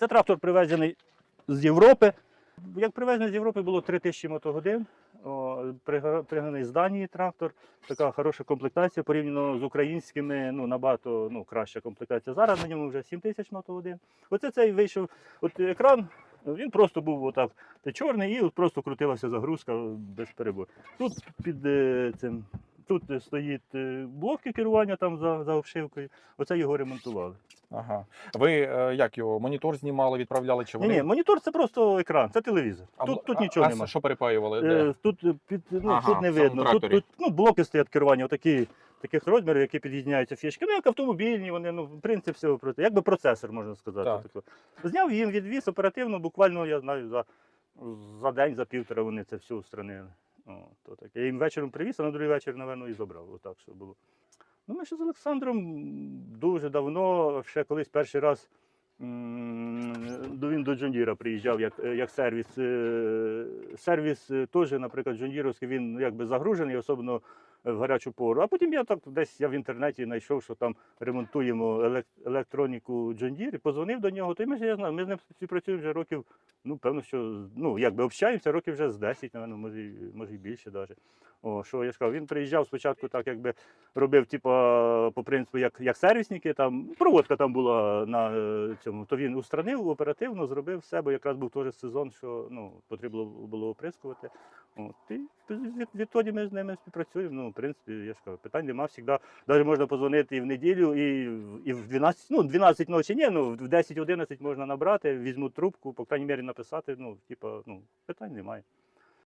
Це трактор привезений з Європи. Як привезений з Європи було 3000 мотогодин. О, Пригнаний з Данії трактор. Така хороша комплектація порівняно з українськими, ну набагато ну, краща комплектація. Зараз на ньому вже 7000 мотогодин. Оце цей вийшов. От екран, він просто був отак чорний і от просто крутилася загрузка без перебою. Тут під е, цим. Тут стоїть е, блоки керування там за, за обшивкою. Оце його ремонтували. Ага. Ви е, як його монітор знімали, відправляли чи Ні, вони? ні, монітор це просто екран, це телевізор. А тут тут а- нічого а немає. Що перепаювали? Де? Е, Тут е, під ну Ага, тут не в самому видно. Тут, тракторі. тут ну, блоки стоять керування, отакі таких розмірів, які під'єдняються фішки. Ну як автомобільні, вони ну принцип всього проти. Якби процесор можна сказати. Так. тако. Зняв їм відвіз оперативно, буквально я знаю за, за день, за півтора вони це все устранили. О, то таке. Я їм вечором привіз, а на другий вечір, напевно, і забрав. Отак що було. Ну, ми ще з Олександром дуже давно, ще колись перший раз він до Джондіра приїжджав як, як сервіс. Е, Сервіс е, теж, наприклад, Джондіровський, він якби загружений, особливо в гарячу пору. А потім я так десь я в інтернеті знайшов, що там ремонтуємо електроніку Джондір, і позвонив до нього. То й ми я знаю, ми з ним співпрацюємо вже років, ну, певно, що ну, якби общаємося років вже з 10, напевно, може, може і більше навіть. О, що я ж він приїжджав спочатку так, якби робив, типа, по принципу, як, як сервісники, там проводка там була на е, цьому, то він устранив оперативно, зробив все, бо якраз був теж сезон, що ну, потрібно було оприскувати. От, і від- відтоді ми з ними співпрацюємо. Ну, в принципі, я ж кажу, питань нема завжди. Навіть можна позвонити і в неділю, і, і в 12, ну, 12 ночі ні, ну, в 10-11 можна набрати, візьмуть трубку, по крайній мірі написати, ну, типа, ну, питань немає.